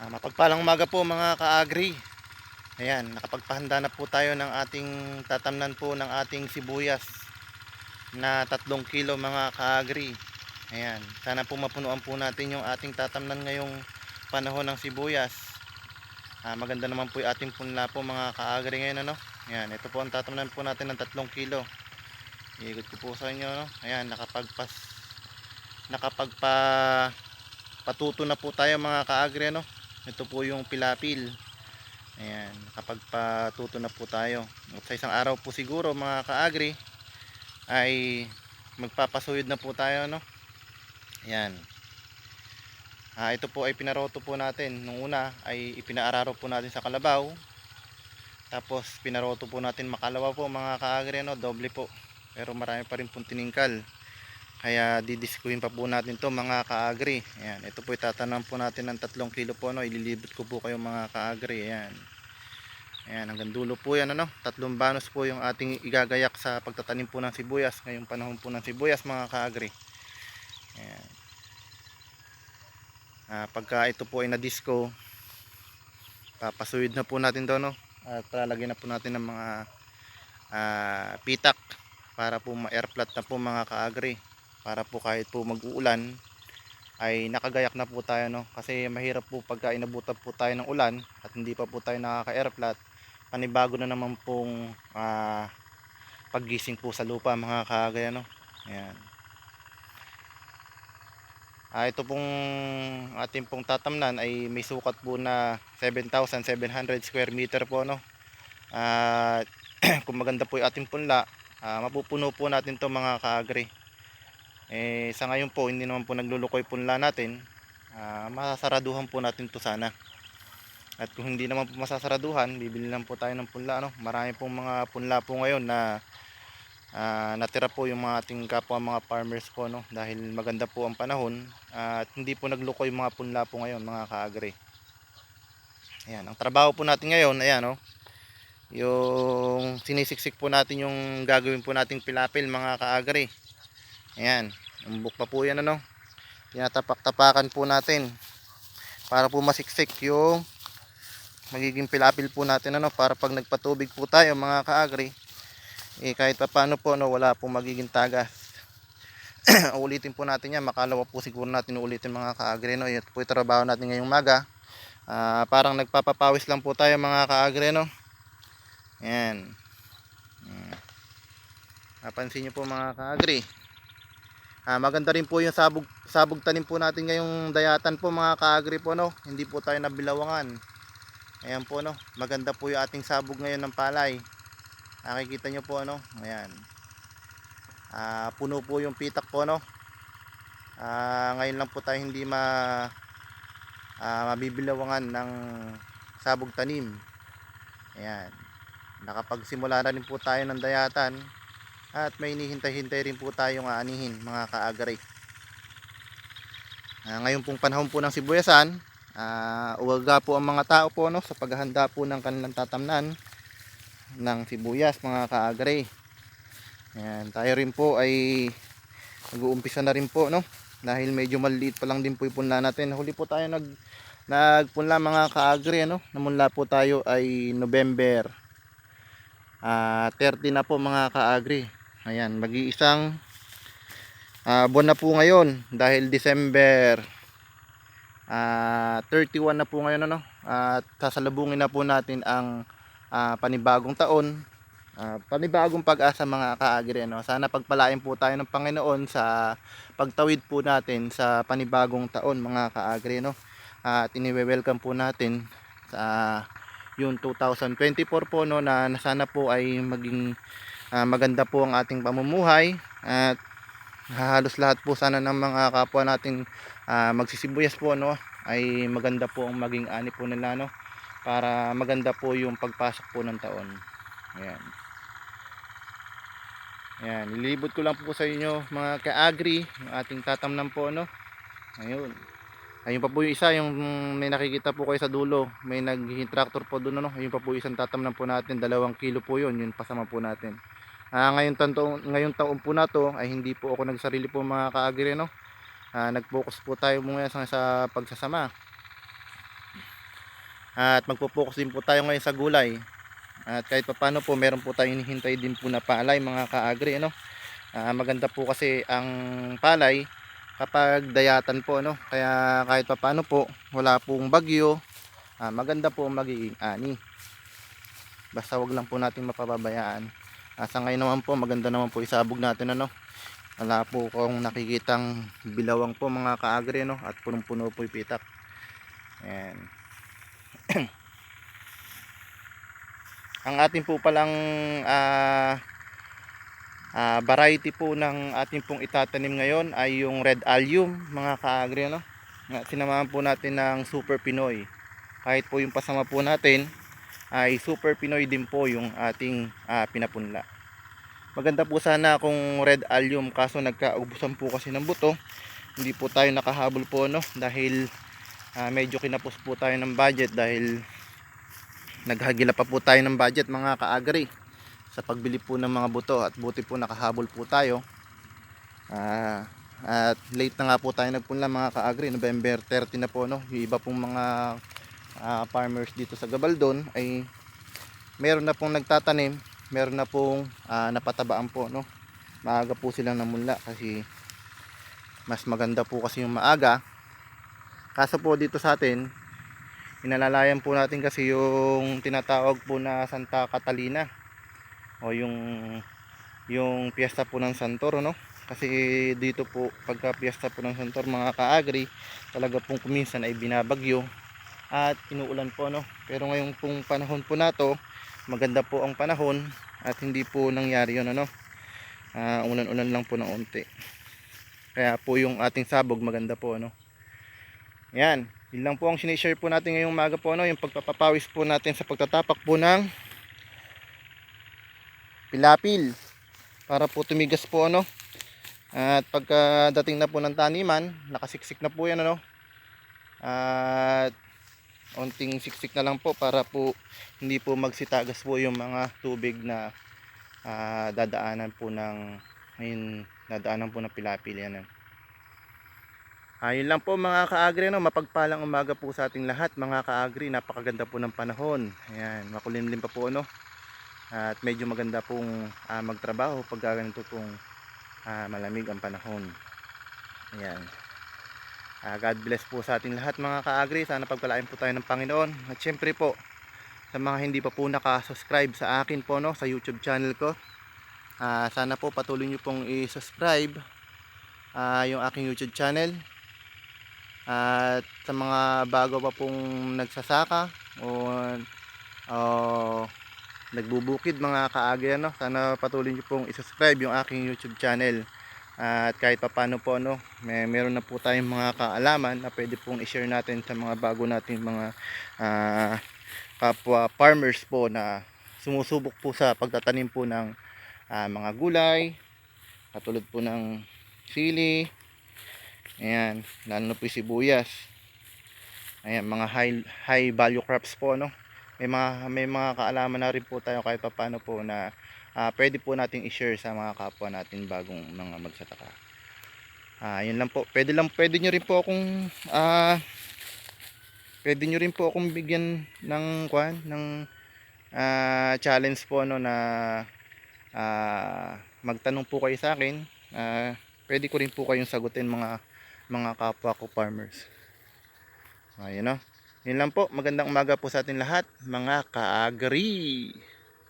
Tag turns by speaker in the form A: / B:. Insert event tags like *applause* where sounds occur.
A: Ah, mapagpalang umaga po mga ka-agri. Ayan, nakapagpahanda na po tayo ng ating tatamnan po ng ating sibuyas na tatlong kilo mga ka-agri. Ayan, sana po mapunuan po natin yung ating tatamnan ngayong panahon ng sibuyas. Ah, maganda naman po yung ating punla po mga ka-agri ngayon ano. Ayan, ito po ang tatamnan po natin ng tatlong kilo. Iikot ko po sa inyo no. Ayan, nakapagpas nakapagpa patuto na po tayo mga ka-agri ano. Ito po yung pilapil. Ayan, nakapagpatuto na po tayo. At sa isang araw po siguro mga kaagri ay magpapasuyod na po tayo no. Ayan. Ah, ito po ay pinaroto po natin. Nung una ay ipinaararo po natin sa kalabaw. Tapos pinaroto po natin makalawa po mga kaagri no, doble po. Pero marami pa rin pong tiningkal. Kaya didiskuhin pa po natin to mga kaagri. Ayan, ito po itatanim po natin ng 3 kilo po no. Ililibot ko po kayo mga kaagri. Ayan. Ayan, hanggang dulo po yan ano. Tatlong banos po yung ating igagayak sa pagtatanim po ng sibuyas ngayong panahon po ng sibuyas mga kaagri. Ayan. Ah, pagka ito po ay na-disco, papasuyod na po natin to no. At lalagyan na po natin ng mga ah, pitak para po ma-airflat na po mga kaagri para po kahit po mag-uulan ay nakagayak na po tayo no? Kasi mahirap po pagka inabutan po tayo ng ulan at hindi pa po tayo nakaka-air flat panibago na naman pong ah, paggising po sa lupa mga kagaya no? Ayan. Ah, ito pong ating pong tatamnan ay may sukat po na 7,700 square meter po no? At *clears throat* kung maganda po yung ating punla ah, mapupuno po natin to mga kaagri eh sa ngayon po hindi naman po naglulukoy punla natin ah, masasaraduhan po natin to sana at kung hindi naman po masasaraduhan bibili lang po tayo ng punla ano? marami pong mga punla po ngayon na ah, natira po yung mga ating kapwa mga farmers po no? dahil maganda po ang panahon at hindi po naglukoy mga punla po ngayon mga kaagri ayan, ang trabaho po natin ngayon ayan no? yung sinisiksik po natin yung gagawin po nating pilapil mga kaagri Ayan, umbok pa po yan ano. Tinatapak-tapakan po natin para po masiksik yung magiging pilapil po natin ano? Para pag nagpatubig po tayo mga kaagri eh kahit pa paano po no wala po magiging tagas. *clears throat* ulitin po natin yan. Makalawa po siguro natin ulitin mga kaagri no? Ito po yung trabaho natin ngayong maga. Ah, parang nagpapapawis lang po tayo mga kaagri no? Yan Hmm. napansin nyo po mga kaagri Ah, maganda rin po yung sabog, sabog tanim po natin ngayong dayatan po mga kaagri po no. Hindi po tayo nabilawangan. Ayan po no. Maganda po yung ating sabog ngayon ng palay. Nakikita nyo po ano. Ayan. Ah, puno po yung pitak po no. Ah, ngayon lang po tayo hindi ma ah, mabibilawangan ng sabog tanim. Ayan. Nakapagsimula na rin po tayo ng dayatan at may hinihintay-hintay rin po tayong aanihin mga kaagari. Ah, ngayon pong panahon po ng sibuyasan uh, uwaga po ang mga tao po no, sa paghahanda po ng kanilang tatamnan ng sibuyas mga kaagari. Ayan, tayo rin po ay nag-uumpisa na rin po no? Dahil medyo maliit pa lang din po yung punla natin. Huli po tayo nag nagpunla mga kaagri ano? Namula po tayo ay November ah 30 na po mga kaagri Ayan, mag-iisang uh, buwan na po ngayon dahil December uh, 31 na po ngayon ano? At sasalubungin na po natin ang uh, panibagong taon. Uh, panibagong pag-asa mga kaagri ano. sana pagpalain po tayo ng Panginoon sa pagtawid po natin sa panibagong taon mga kaagri no at iniwe-welcome po natin sa yung 2024 po no na sana po ay maging uh, maganda po ang ating pamumuhay at halos lahat po sana ng mga kapwa nating uh, magsisibuyas po no ay maganda po ang maging ani po nila no para maganda po yung pagpasok po ng taon. Ayan. Ayan nilibot ko lang po sa inyo mga ka-agri yung ating tatamnan po no. Ayun. Ayun pa po yung isa yung may nakikita po kayo sa dulo may nag tractor po doon no ayun pa po isang tatamnan po natin dalawang kilo po yun yun pasama po natin uh, ngayon, tanto, ngayon taon po na to ay hindi po ako nagsarili po mga kaagri no uh, nag focus po tayo muna sa, sa pagsasama At magpo-focus din po tayo ngayon sa gulay. At kahit papano po, meron po tayong hinihintay din po na palay mga kaagri. Ano? Ah, maganda po kasi ang palay kapag dayatan po. Ano? Kaya kahit papano po, wala pong bagyo. Ah, maganda po magiging ani. Basta wag lang po natin mapababayaan. Ah, sa ngayon naman po, maganda naman po isabog natin. Ano? Wala po kung nakikitang bilawang po mga kaagri. No? At punong-puno po yung pitak. *clears throat* Ang ating po palang ah ah, variety po ng ating pong itatanim ngayon ay yung red allium mga kaagri Nga, sinamahan po natin ng super pinoy kahit po yung pasama po natin ay super pinoy din po yung ating ah, pinapunla. Maganda po sana kung red allium kaso nagkaubusan po kasi ng buto. Hindi po tayo nakahabol po no? Dahil ah, medyo kinapos po tayo ng budget dahil naghagila pa po tayo ng budget mga kaagri sa pagbili po ng mga buto. At buti po nakahabol po tayo. Ah, at late na nga po tayo nagpunla mga kaagri. November 30 na po no? Yung iba pong mga ah, farmers dito sa Gabaldon ay meron na pong nagtatanim meron na pong ah, napatabaan po no? Maaga po silang namunla kasi mas maganda po kasi yung maaga. Kaso po dito sa atin inalalayan po natin kasi yung tinatawag po na Santa Catalina o yung yung piyesta po ng Santor no? Kasi dito po pagka piyesta po ng Santor mga kaagri talaga pong kuminsan ay binabagyo at inuulan po no? Pero ngayong pong panahon po nato maganda po ang panahon at hindi po nangyari yun ano? Ah, ulan-ulan lang po ng unti kaya po yung ating sabog maganda po ano? Yan. Yun lang po ang sinishare po natin ngayong umaga po ano, yung pagpapapawis po natin sa pagtatapak po ng pilapil para po tumigas po ano. At pagkadating na po ng taniman, nakasiksik na po yan ano. At onting siksik na lang po para po hindi po magsitagas po yung mga tubig na ah, dadaanan po ng ayun, dadaanan po ng pilapil yan. Ayun lang po mga kaagri, no? mapagpalang umaga po sa ating lahat mga kaagri, napakaganda po ng panahon. Ayan, makulimlim pa po no. At medyo maganda pong ah, magtrabaho pag ganito pong ah, malamig ang panahon. Ayan. Ah, God bless po sa ating lahat mga kaagri. Sana pagpalain po tayo ng Panginoon. At syempre po, sa mga hindi pa po nakasubscribe sa akin po no, sa YouTube channel ko. ah, sana po patuloy nyo pong i-subscribe ah, yung aking YouTube channel. At sa mga bago pa pong nagsasaka o o nagbubukid mga kaagi ano, sana patuloy niyo pong i-subscribe yung aking YouTube channel. At kahit papaano po ano, may meron na po tayong mga kaalaman na pwede pong i-share natin sa mga bago nating mga ah, kapwa farmers po na sumusubok po sa pagtatanim po ng ah, mga gulay, katulad po ng sili, Ayan, lalo po sibuyas. Ayan, mga high, high value crops po, no? May mga, may mga kaalaman na rin po tayo kahit paano po na ah, pwede po nating i-share sa mga kapwa natin bagong mga magsataka. Ah, yun lang po. Pwede lang, pwede nyo rin po akong, ah, pwede nyo rin po akong bigyan ng, kwan, ng ah, challenge po, no, na ah, magtanong po kayo sa akin. Ah, pwede ko rin po kayong sagutin mga mga kapwa ko farmers. Ayun no. Yun lang po. Magandang umaga po sa atin lahat, mga kaagri.